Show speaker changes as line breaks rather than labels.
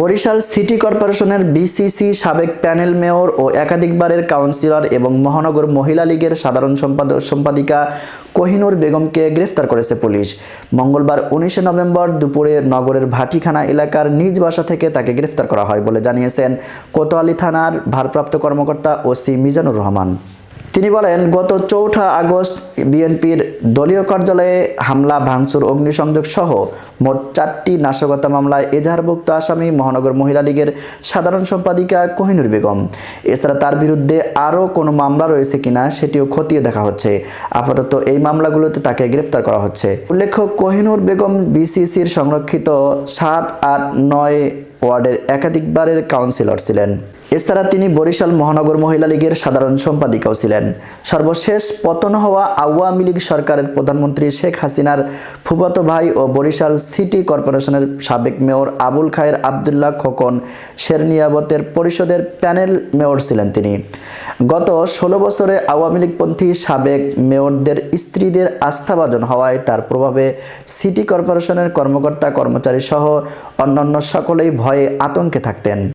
Barishal city কর্পোরেশনের BCC সাবেক panel mayor ও একাধিকবারের কাউন্সিলর এবং মহানগর মহিলা লীগের সাধারণ সম্পাদক সম্পাদিকা কোহিনুর বেগমকে গ্রেফতার করেছে পুলিশ। মঙ্গলবার উনিশে নভেম্বর দুপুরে নগরের ভাটিখানা এলাকার নিজ বাসা থেকে তাকে গ্রেফতার করা হয় বলে জানিয়েছেন কোতোয়ালি থানার ভারপ্রাপ্ত কর্মকর্তা ওসি মিজানুর রহমান। তিনি বলেন, গত চৌঠা আগস্ট বিএনপির দলীয় কার্যালয়ে হামলা, ভাঙচুর, অগ্নিসংযোগ সহ মোট চারটি নাশকতা মামলায় এজাহারভুক্ত আসামি মহানগর মহিলা লীগের সাধারণ সম্পাদিকা কোহিনুর বেগম। এছাড়া তার বিরুদ্ধে আরও কোনো মামলা রয়েছে কিনা সেটিও খতিয়ে দেখা হচ্ছে। আপাতত এই মামলাগুলোতে তাকে গ্রেফতার করা হচ্ছে। উল্লেখ্য, কোহিনুর বেগম বিসিসির সংরক্ষিত সাত আট নয় ওয়ার্ডের একাধিকবারের কাউন্সিলর ছিলেন। এছাড়া তিনি বরিশাল মহানগর মহিলা লীগের সাধারণ সম্পাদিকাও ছিলেন। সর্বশেষ পতন হওয়া আওয়ামী লীগ সরকারের প্রধানমন্ত্রী শেখ হাসিনার ফুফাতো ভাই ও বরিশাল সিটি কর্পোরেশনের সাবেক মেয়র আবুল খায়ের আবদুল্লাহ খোকন শেরনিয়াবতের পরিষদের প্যানেল মেয়র ছিলেন তিনি। গত ষোলো বছরে আওয়ামী লীগপন্থী সাবেক মেয়রদের স্ত্রীদের আস্থাভাজন হওয়ায় তার প্রভাবে সিটি কর্পোরেশনের কর্মকর্তা কর্মচারী সহ অন্যান্য সকলেই ভয়ে আতঙ্কে থাকতেন।